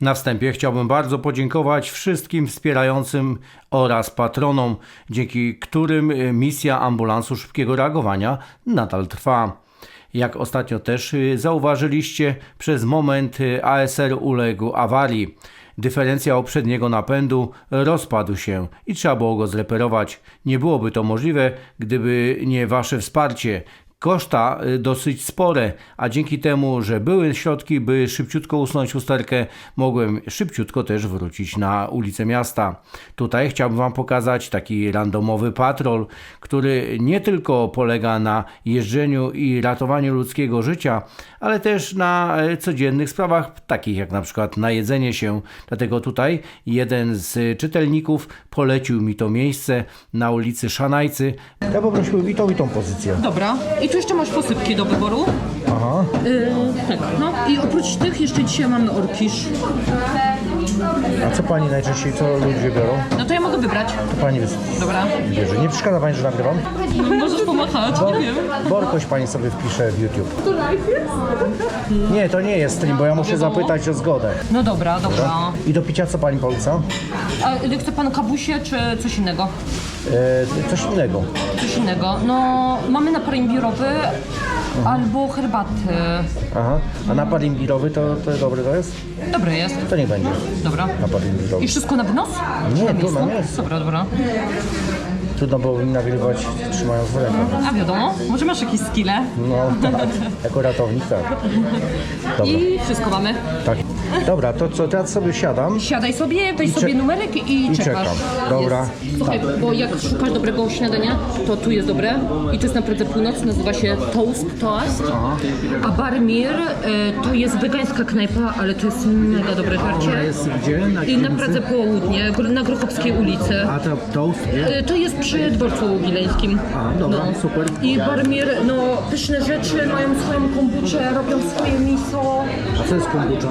Na wstępie chciałbym bardzo podziękować wszystkim wspierającym oraz patronom, dzięki którym y, misja ambulansu szybkiego reagowania nadal trwa. Jak ostatnio też y, zauważyliście, przez moment y, ASR uległ awarii. Dyferencja przedniego napędu rozpadł się i trzeba było go zreperować. Nie byłoby to możliwe, gdyby nie Wasze wsparcie. Koszta y, dosyć spore, a dzięki temu, że były środki, by szybciutko usunąć usterkę, mogłem szybciutko też wrócić na ulicę miasta. Tutaj chciałbym Wam pokazać taki randomowy patrol, który nie tylko polega na jeżdżeniu i ratowaniu ludzkiego życia, ale też na e, codziennych sprawach, takich jak na przykład najedzenie się. Dlatego tutaj jeden z czytelników polecił mi to miejsce na ulicy Szanajcy. Ja poprosiłbym i tą, i tą pozycję. Dobra. I tu jeszcze masz posypki do wyboru. Aha. Yy, tak, no. I oprócz tych jeszcze dzisiaj mamy orkisz. A co pani najczęściej, co ludzie biorą? No to ja mogę wybrać. To pani Dobra. bierze. Nie przeszkadza pani, że nagrywam? Możesz pomachać, nie wiem. Borkoś pani sobie wpisze w YouTube. To live jest? Nie, to nie jest stream, bo ja muszę zapytać o zgodę. No dobra, dobra. I do picia co pani poleca? A y, chce pan kabusie czy coś innego? E, coś innego. Coś innego. No, mamy napar imbirowy albo herbaty. Aha. A napad imbirowy to, to dobry to jest? Dobre jest. To nie będzie Dobra. napad imbirowy. I wszystko na wynos? Nie, na tu na miejscu. Dobra, dobra. Trudno było mi nagrywać trzymając w ręku. A wiadomo, może masz jakieś skille? No tak, jako ratownik tak. Dobra, I wszystko mamy. tak. Dobra, to co, teraz sobie siadam. Siadaj sobie, weź I sobie numerek i, i czekasz. czekam. Dobra. Jest. Słuchaj, bo jak szukasz dobrego śniadania, to tu jest dobre. I to jest na Pradze Północ, nazywa się Toast Toast. A Bar Mir y, to jest wegańska knajpa, ale to jest mega dobre żarcie. jest gdzie? Na I na Pradze Południe, gr- na Grochowskiej ulicy. A to toast? Y, To jest przy dworcu wileńskim. A, dobra, super. I Barmir, no pyszne rzeczy, mają swoją kombuczę, robią swoje miso. A co jest kombucha?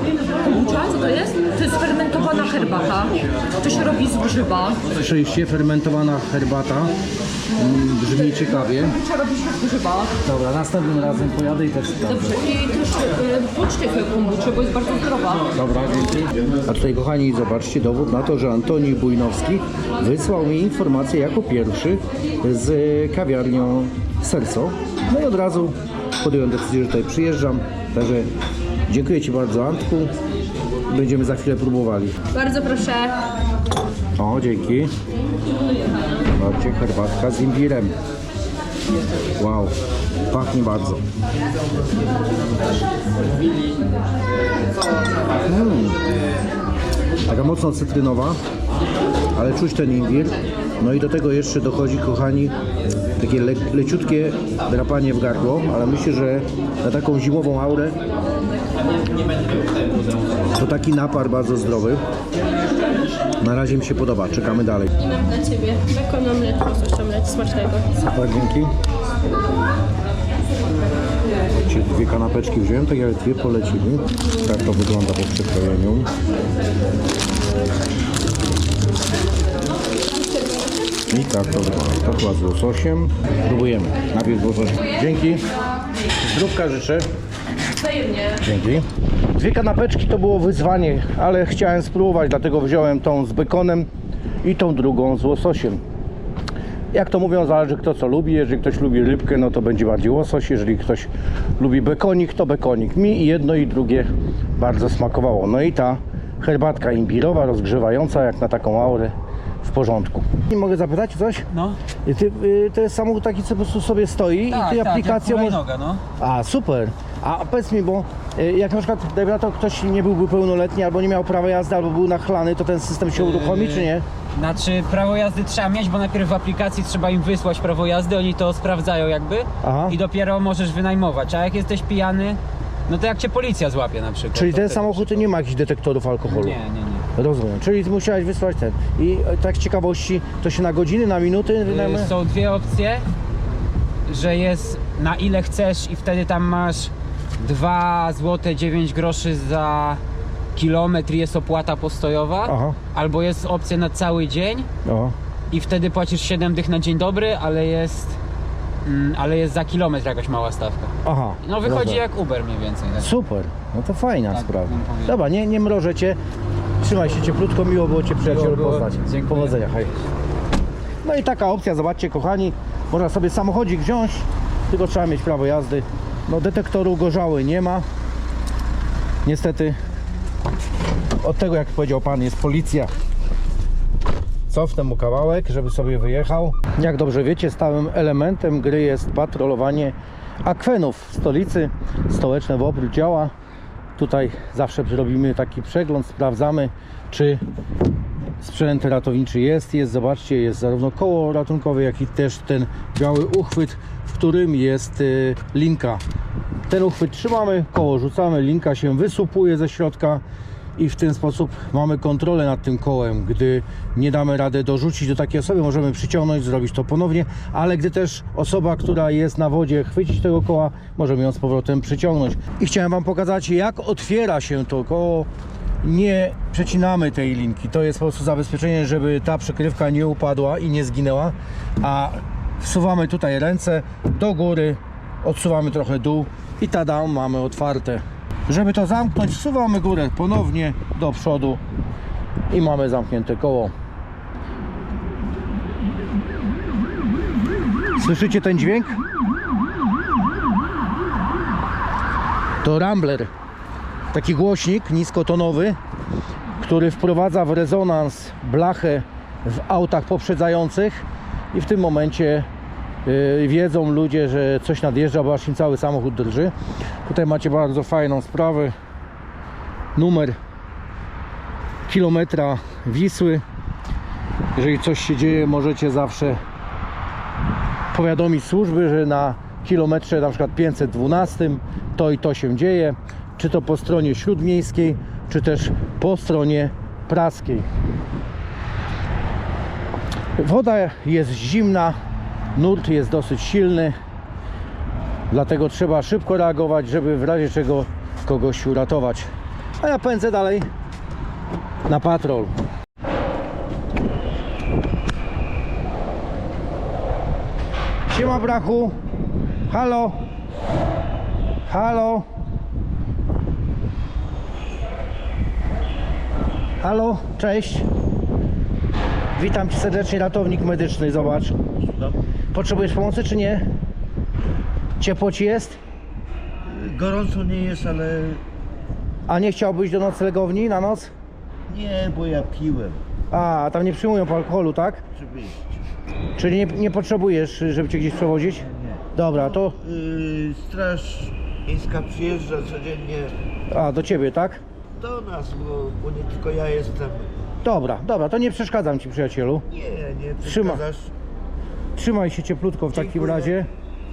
Kombucza, co to jest? To jest fermentowana herbata. To się robi z grzyba. Słyszeliście, fermentowana herbata. Mm, Brzmi ciekawie. Kombucza robi się z grzyba. Dobra, następnym razem pojadę i też sprawdzę. Dobrze, i też y, poczcie kombuczę, bo jest bardzo zdrowa. Dobra, dzięki. A tutaj kochani, zobaczcie dowód na to, że Antoni Bujnowski wysłał mi informację jako pierwszy z kawiarnią Serco. No i od razu podjąłem decyzję, że tutaj przyjeżdżam. Także dziękuję Ci bardzo Antku. Będziemy za chwilę próbowali. Bardzo proszę. O, dzięki. Zobaczcie, herbatka z imbirem. Wow, pachnie bardzo. Mm. Taka mocno cytrynowa, ale czuć ten imbir. No i do tego jeszcze dochodzi, kochani, takie le leciutkie drapanie w gardło, ale myślę, że na taką zimową aurę to taki napar bardzo zdrowy. Na razie mi się podoba, czekamy dalej. I mam dla Ciebie bekon omlet, coś omlet smacznego. Super, dzięki. Cię dwie kanapeczki wziąłem, tak jak dwie polecimy. Tak to wygląda po przekrojeniu. I tak to wygląda. To chyba z łososiem. Próbujemy. Najpierw z łososiem. Dzięki. Zdrówka życzę. Dzięki. Dwie kanapeczki to było wyzwanie, ale chciałem spróbować, dlatego wziąłem tą z bekonem i tą drugą z łososiem. Jak to mówią, zależy kto co lubi. Jeżeli ktoś lubi rybkę, no to będzie bardziej łosoś. Jeżeli ktoś lubi bekonik, to bekonik. Mi jedno i drugie bardzo smakowało. No i ta herbatka imbirowa, rozgrzewająca, jak na taką aurę, w porządku. Mogę zapytać coś? No, Ty, y, to jest samochód taki, co po prostu sobie stoi tak, i ty tak, aplikacją możesz... noga, no. A, super. A powiedz mi, bo y, jak na przykład, dajmy na to, ktoś nie byłby pełnoletni, albo nie miał prawa jazdy, albo był nachlany, to ten system się uruchomi, czy nie? Znaczy prawo jazdy trzeba mieć, bo najpierw w aplikacji trzeba im wysłać prawo jazdy, oni to sprawdzają jakby Aha. i dopiero możesz wynajmować, a jak jesteś pijany, no to jak cię policja złapie na przykład. Czyli to ten wtedy- samochód nie ma jakichś detektorów alkoholu? Nie, nie, nie. Rozumiem. Czyli musiałeś wysłać ten. I e, tak z ciekawości, to się na godziny, na minuty wynajmuje? Y, Są dwie opcje, że jest na ile chcesz i wtedy tam masz 2 zł 9 groszy za kilometr i jest opłata postojowa, Aha. albo jest opcja na cały dzień O. i wtedy płacisz 7 dych na dzień dobry, ale jest, mm, ale jest za kilometr jakaś mała stawka. Aha. No wychodzi jak Uber mniej więcej. Tak? Super, no to fajna Tak, sprawa. bym powiedział. Dobra, nie, nie mrożę cię. Trzymaj się cieplutko, miło było cię przyjacielu było. poznać. Dziękuję. Powodzenia, hej. No i taka opcja, zobaczcie kochani, można sobie samochodzik wziąć, tylko trzeba mieć prawo jazdy. No detektoru gorzały nie ma. Niestety od tego jak powiedział pan jest policja. Cofnę mu kawałek, żeby sobie wyjechał. Jak dobrze wiecie, stałym elementem gry jest patrolowanie akwenów w stolicy. Stołeczne WOPR działa. Tutaj zawsze robimy taki przegląd, sprawdzamy czy sprzęt ratowniczy jest. Jest, zobaczcie, jest zarówno koło ratunkowe, jak i też ten biały uchwyt, w którym jest y, linka. Ten uchwyt trzymamy, koło rzucamy, linka się wysupuje ze środka i w ten sposób mamy kontrolę nad tym kołem. Gdy nie damy rady dorzucić do takiej osoby, możemy przyciągnąć, zrobić to ponownie, ale gdy też osoba, która jest na wodzie, chwycić tego koła, możemy ją z powrotem przyciągnąć. I chciałem Wam pokazać, jak otwiera się to koło. Nie przecinamy tej linki. To jest po prostu zabezpieczenie, żeby ta przykrywka nie upadła i nie zginęła. A wsuwamy tutaj ręce do góry, odsuwamy trochę dół i tada, mamy otwarte. Żeby to zamknąć, wsuwamy górę ponownie do przodu i mamy zamknięte koło. Słyszycie ten dźwięk? To Rambler, taki głośnik niskotonowy, który wprowadza w rezonans blachę w autach poprzedzających i w tym momencie wiedzą ludzie, że coś nadjeżdża, bo aż im cały samochód drży. Tutaj macie bardzo fajną sprawę. Numer kilometra Wisły. Jeżeli coś się dzieje, możecie zawsze powiadomić służby, że na kilometrze na przykład 512 to i to się dzieje, czy to po stronie śródmiejskiej, czy też po stronie praskiej. Woda jest zimna, nurt jest dosyć silny, dlatego trzeba szybko reagować, żeby w razie czego kogoś uratować. A ja pędzę dalej na patrol. Siema brachu. Halo. Halo. Halo, cześć. Witam cię serdecznie, ratownik medyczny, zobacz. Potrzebujesz pomocy czy nie? Ciepło ci jest? Gorąco nie jest, ale A nie chciałbyś do noclegowni na noc? nie, bo ja piłem. A, tam nie przyjmują alkoholu, tak? Oczywiście. Czyli nie, nie potrzebujesz, żeby cię gdzieś przewozić? Nie. Dobra, to... Yy, straż miejska przyjeżdża codziennie A, do ciebie, tak? do nas, bo, bo nie tylko ja jestem. Dobra, dobra, to nie przeszkadzam ci, przyjacielu. Nie, nie Trzyma. przeszkadzasz. Trzymaj się cieplutko w takim Dziękuję. razie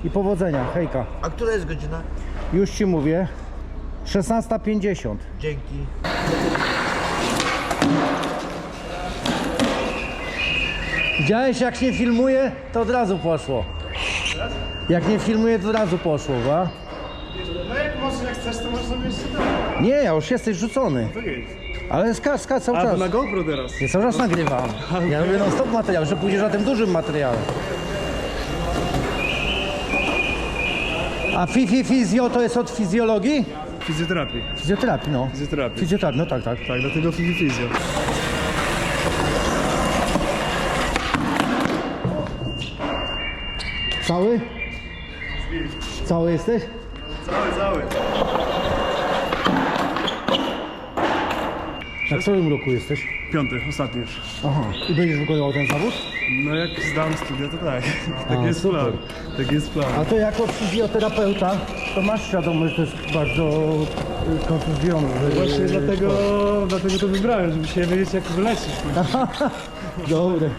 i powodzenia, hejka. A która jest godzina? Już ci mówię. 16.50. Dzięki. Widziałeś jak się filmuje, to od razu poszło. Jak nie filmuje, to od razu poszło, ba? No jak możesz, jak chcesz, to możesz sobie jeszcze dać. Nie, ja już jesteś rzucony. To jest. Ale skacz, skacz cały A, czas. na GoPro teraz. Ja cały czas nagrywam. Ja robię non stop materiał, że pójdziesz na tym dużym materiale. A fifi fizjo to jest od fizjologii? Fizjoterapii. Fizjoterapii, no. Fizjoterapii. Fizjoterapii, no tak, tak. Tak, dlatego Fifi Fizjo. Cały? Cały jesteś? Cały, cały. Na którym roku jesteś? Piąty, ostatni już. Aha. I będziesz wykonywał ten zawód? No jak zdam studia, to tak. Tak A, jest super. plan. Tak jest plan. A to jako fizjoterapeuta, to masz świadomość, że to jest bardzo y, kontuzjowy. Właśnie dlatego, dlatego to wybrałem, żeby się wiedzieć jak wyleczyć. Dobre.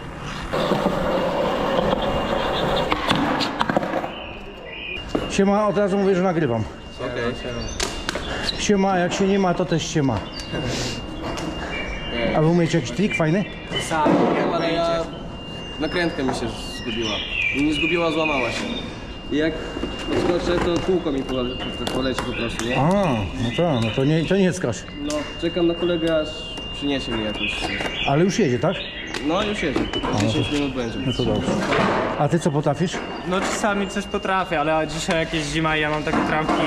Siema, od razu mówię, że nagrywam. Siema, jak się nie ma, to też się ma. A wy umiecie jakiś trik fajny? Sam, ale ja... Nakrętka mi się zgubiła. Nie zgubiła, złamała się. I jak odskoczę, to kółko mi pole- poleci po prostu, nie? A, no to, no to nie, to nie skacz. No, czekam na kolegę, aż przyniesie mi jakoś. Ale już jedzie, tak? No już jedzie. 10 minut będzie. No to dobrze. A ty co potrafisz? No czasami coś potrafię, ale dzisiaj jakieś zima i ja mam takie trampki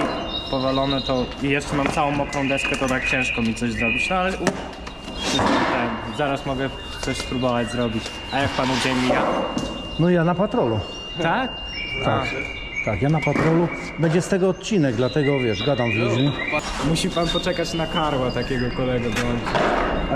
powalone, to i jeszcze mam całą mokrą deskę, to tak ciężko mi coś zrobić. No ale u... ten, zaraz mogę coś spróbować zrobić. A jak panu dzień mija? No ja na patrolu. Tak? Tak. Tak, ja na patrolu. Będzie z tego odcinek, dlatego wiesz, gadam z ludźmi. Musi pan poczekać na karła takiego kolegę, bo on...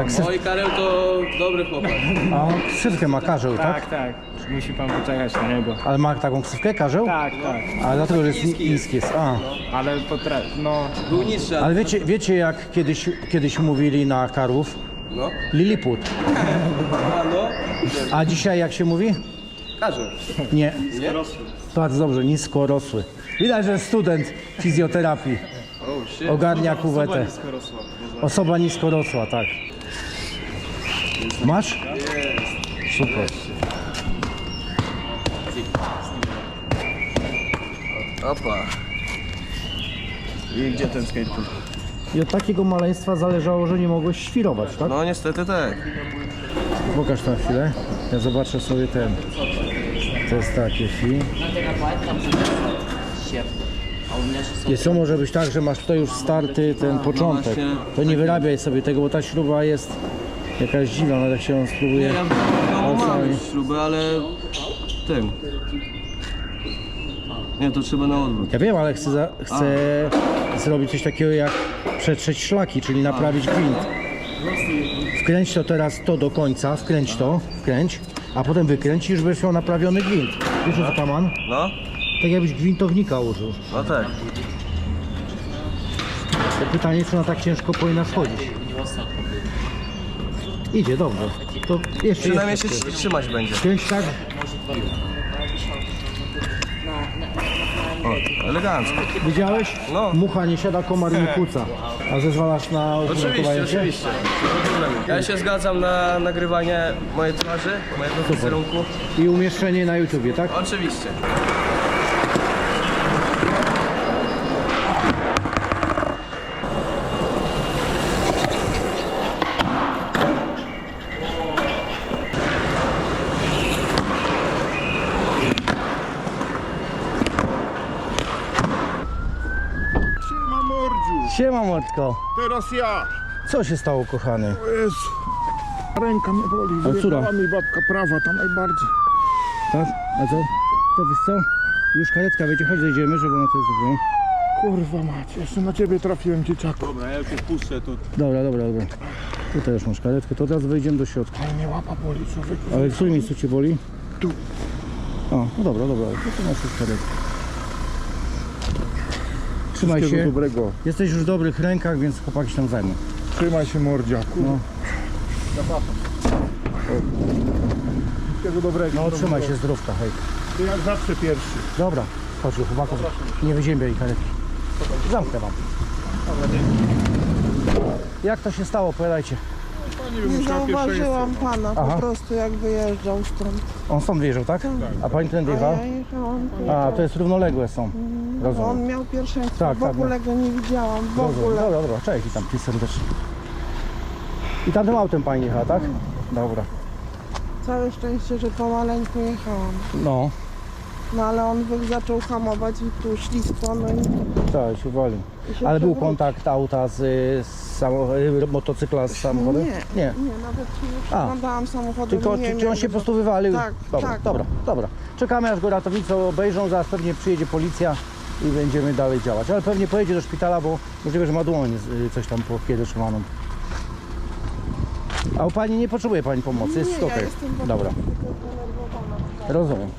A, ksy... Oj, Karel to dobry chłopak. A on ksywkę ma karzeł, tak? Tak, tak. Musi pan poczekać na niego. Ale ma taką ksywkę karzeł? Tak, tak. A dlatego, że jest ni- niski jest. A. Ale potrafi... No... Był niższy, ale... Ale wiecie, wiecie jak kiedyś, kiedyś mówili na karłów? No. Liliput. A no. A dzisiaj jak się mówi? Karzel. Nie. Bardzo dobrze, niskorosły. Widać, że student fizjoterapii Oh shit. ogarnia kuwetę. Osoba niskorosła, tak. Masz? Super. Opa. I gdzie ten skateboard? I od takiego maleństwa zależało, że nie mogłeś świrować, tak? No niestety tak. Pokaż na chwilę. Ja zobaczę sobie ten. To jest takie fi. Jest to może być tak, że masz tutaj już starty ten początek. właśnie. To nie wyrabiaj sobie tego, bo ta śruba jest jakaś dziwna, ale jak się ją spróbuje. Ja no, mam śrubę, ale tym. Nie, to trzeba na odwrót. Ja wiem, ale chcę, za, chcę zrobić coś takiego jak przetrzeć szlaki, czyli naprawić gwint. Wkręć to teraz to do końca, wkręć to, wkręć, a potem wykręć i już będziesz miał naprawiony gwint. Wiesz co kaman? No? Tak jakbyś gwintownika użył. No tak. To pytanie, czy ona tak ciężko powinna schodzić. Idzie, dobrze. To jeszcze Przynajmniej się jeszcze. trzymać będzie. Kręć tak, O, elegancko. widziałeś? No. Mucha nie siada, komar nie kłóca. A zezwalasz na Oczywiście, się? oczywiście. Ja się zgadzam na nagrywanie mojej twarzy, mojego wizerunku. I umieszczenie na YouTubie, tak? Oczywiście. Siema mordziu, Siema Mordko. teraz ja. Co się stało, kochany? O Jezu. Ręka mnie boli, która? wyjechała mi babka prawa, ta najbardziej. Tak? A co? To wiesz co? Już karetka będzie, chodź zejdziemy, żeby ona to zrobiła. Kurwa mać, jeszcze na ciebie trafiłem dzieciaku. Dobra, dobra, dobra. Tutaj już masz karetkę, to teraz wejdziemy do środka. Ale mnie łapa boli, człowieku. Ale w którym miejscu cię boli? Tu. O, no dobra, dobra, to tu masz już karetkę. Trzymaj się. dobrego. Jesteś już w dobrych rękach, więc chłopaki się tam zajmą. Trzymaj się mordziaku. No. Wszystkiego dobrego. No, trzymaj się zdrówka, hej. Ty jak zawsze pierwszy. Dobra, chodź do chłopaków. Nie wyziębiaj karetki. Zamknę wam. Jak to się stało, opowiadajcie. Pani Nie pierwszeństwo. zauważyłam pana Aha. po prostu jak wyjeżdżał stąd. On stąd wyjeżdżał, tak? A pani ten A ja jechałam tu. A, to jest równoległe są. On Rozumiem. miał pierwszeństwo, Tak, w tak, ogóle go nie widziałam, w Rozumiem. ogóle. Dobra, dobra, cześć, witam cię serdecznie. I tamtym autem pani jechała, tak? Dobra. Całe szczęście, że pomaleńku jechałam. No, No ale on wy- zaczął hamować i tu ślisko, no i, tak, się i się Ale był przewrócił. kontakt auta z, z samo, y, motocykla z samochodem? Nie, Nie. nie, nawet się nie przyglądałam samochodu. Tylko nie czy, wiem, czy on jak się po prostu wywalił? Tak, dobra, tak. dobra, dobra. Czekamy aż go ratownicy obejrzą, zaraz pewnie przyjedzie policja i będziemy dalej działać. Ale pewnie pojedzie do szpitala, bo możliwe, że ma dłoń y, coś tam pokiedeszowaną. A u pani nie potrzebuje pani pomocy, jest Nie, ja jestem po Dobra, prostu rozumiem.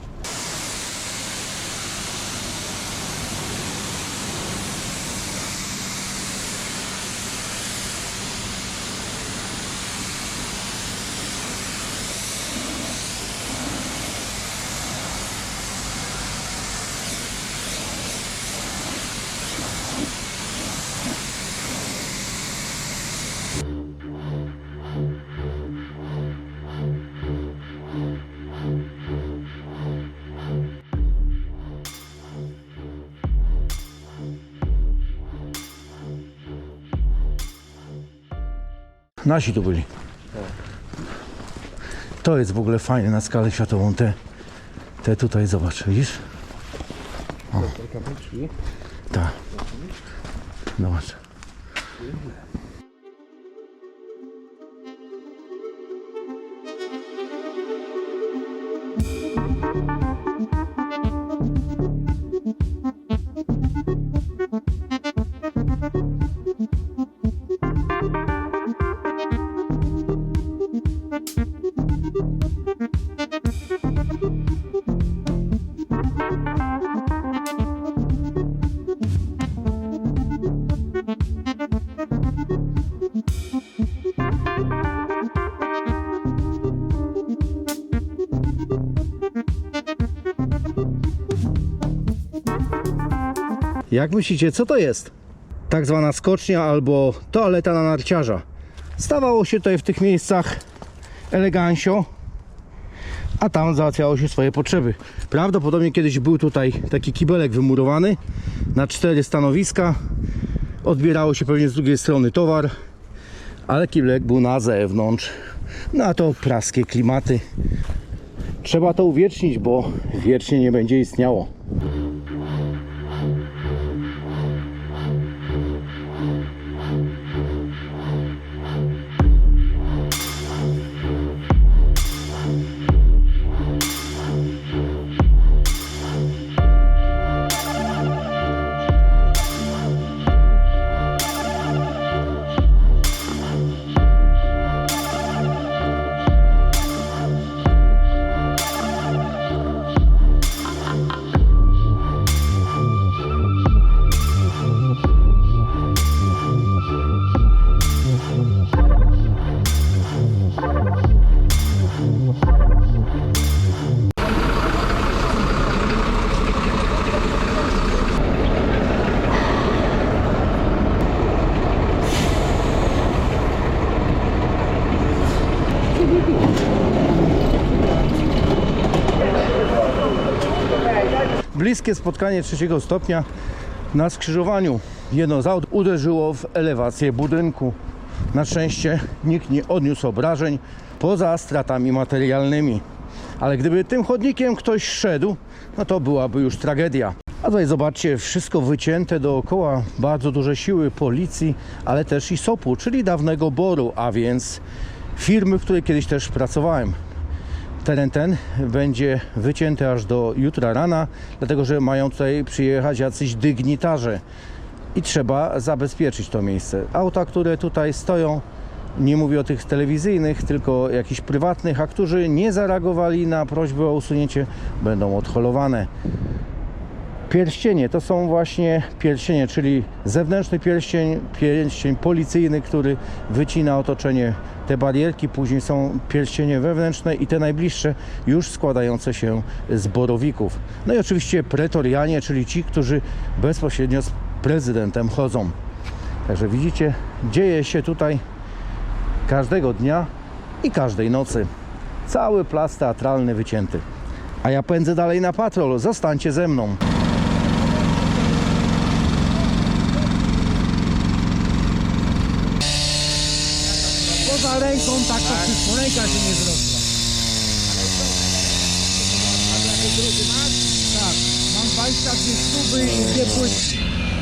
Nasi tu byli. To jest w ogóle fajne na skalę światową. Te, te tutaj, zobacz, widzisz? O. Tak. Zobacz. Jak myślicie, co to jest? Tak zwana skocznia albo toaleta na narciarza. Stawało się tutaj w tych miejscach elegancio, a tam załatwiało się swoje potrzeby. Prawdopodobnie kiedyś był tutaj taki kibelek wymurowany na cztery stanowiska. Odbierało się pewnie z drugiej strony towar, ale kibelek był na zewnątrz. No a to praskie klimaty. Trzeba to uwiecznić, bo wiecznie nie będzie istniało. Spotkanie trzeciego stopnia na skrzyżowaniu. Jedno z aut uderzyło w elewację budynku. Na szczęście nikt nie odniósł obrażeń poza stratami materialnymi. Ale gdyby tym chodnikiem ktoś szedł, no to byłaby już tragedia. A tutaj zobaczcie, wszystko wycięte dookoła, bardzo duże siły policji, ale też i SOP-u, czyli dawnego BOR-u, a więc firmy, w której kiedyś też pracowałem. Teren ten będzie wycięty aż do jutra rana, dlatego że mają tutaj przyjechać jacyś dygnitarze i trzeba zabezpieczyć to miejsce. Auta, które tutaj stoją, nie mówię o tych telewizyjnych, tylko jakichś prywatnych, a którzy nie zareagowali na prośbę o usunięcie, będą odholowane. Pierścienie to są właśnie pierścienie, czyli zewnętrzny pierścień, pierścień policyjny, który wycina otoczenie te barierki, później są pierścienie wewnętrzne i te najbliższe już składające się z borowików. No i oczywiście pretorianie, czyli ci, którzy bezpośrednio z prezydentem chodzą. Także widzicie, dzieje się tutaj każdego dnia i każdej nocy. Cały plac teatralny wycięty. A ja pędzę dalej na patrol. Zostańcie ze mną. Ręką tak to wszystko, ręka się nie zrosła. Tak, mam 22 śruby i dwie płytki.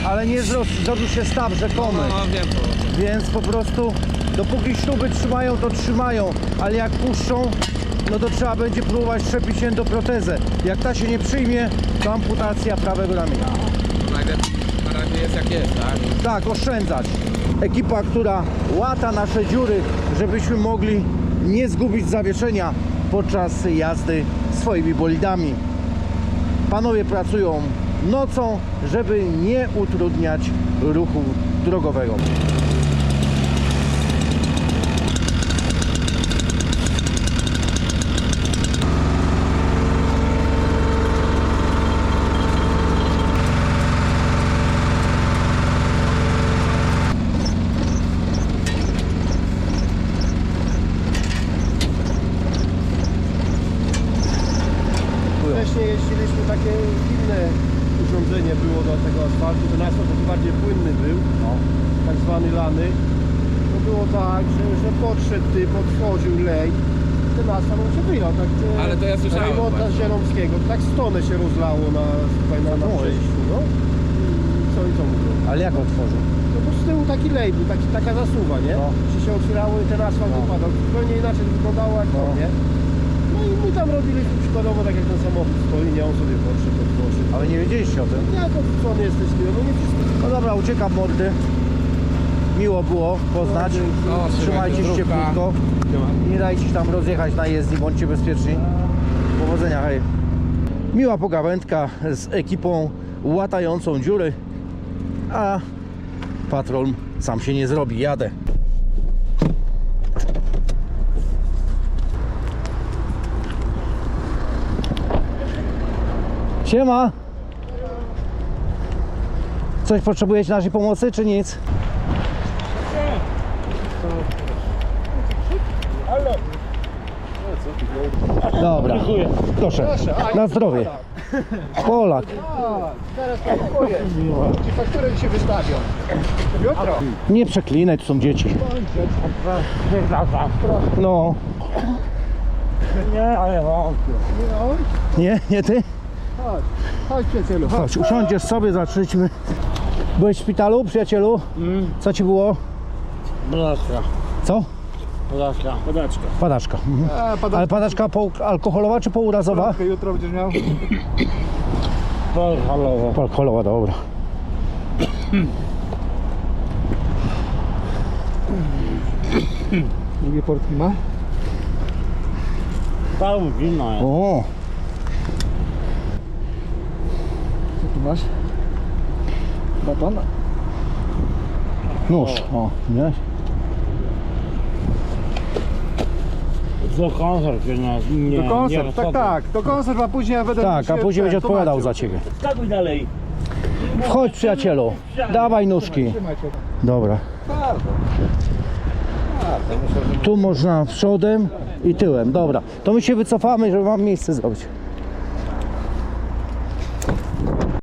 Ale nie zrosł, zrobił się staw rzekomy. Więc po prostu dopóki śruby trzymają, to trzymają, ale jak puszczą, no to trzeba będzie próbować szczepić się do protezę. Jak ta się nie przyjmie, to amputacja prawego ramienia. Na razie jest jak jest, tak? Tak, oszczędzać. Ekipa, która łata nasze dziury, żebyśmy mogli nie zgubić zawieszenia podczas jazdy swoimi bolidami. Panowie pracują nocą, żeby nie utrudniać ruchu drogowego. Wcześniej jeździliśmy takie inne urządzenie było do tego asfaltu, ten asfalt taki bardziej płynny był, tak zwany lany. To było tak, że, że podszedł typ, otworzył lej ten asfalt się wyjął, tak... e, Ale to ja słyszałem Rejmonta właśnie. z Zielomskiego, tak stonę się rozlało na, tutaj na, na przejściu, no. I co i co mówią? Ale jak otworzył? No bo z tyłu taki lej był, taki, taka zasuwa, nie? Czy się otwierało i ten asfalt upadał. Zupełnie inaczej wyglądało jak to, nie? No i my tam robiliśmy przykładowo tak jak ten samochód stoi, nie on sobie podszedł, otworzył. Ale nie wiedzieliście o tym. Jak odwrócony jesteś z tyłu, no nie wszystko. No dobra, uciekam mordy. Miło było poznać. Trzymajcie się cieplutko. Nie dajcie się tam rozjechać na jezdni, bądźcie bezpieczni. Powodzenia, hej. Miła pogawędka z ekipą łatającą dziury, a patrol sam się nie zrobi. Jadę. Siema. Coś potrzebujecie naszej pomocy, czy nic? Dobra, proszę, na zdrowie. Polak. Teraz spokojnie. Ci fakturę dzisiaj wystawią. Jutro. Nie przeklinaj, tu są dzieci. No. Nie, ale wątpię. Nie, nie ty? Chodź, chodź przyjacielu, chodź. Chodź, usiądziesz sobie, zaczniemy. Byłeś w szpitalu, przyjacielu? Co ci było? Podaczka. Co? Podaczka. Podaczka. Padaczka. Mhm. Ale padaczka po, alkoholowa czy pourazowa? Jutro będziesz miał? Alkoholowa, dobra. Drugie portki ma? O, Co tu masz? Baton? nóż. O, nie? Do konserw, tak, tak. Do konserw, a później ja będę... Tak, a się później będzie ten, odpowiadał za ciebie. Wchodź przyjacielu, dawaj nóżki. Dobra. Tu można przodem i tyłem. Dobra, to my się wycofamy, żeby wam miejsce zrobić.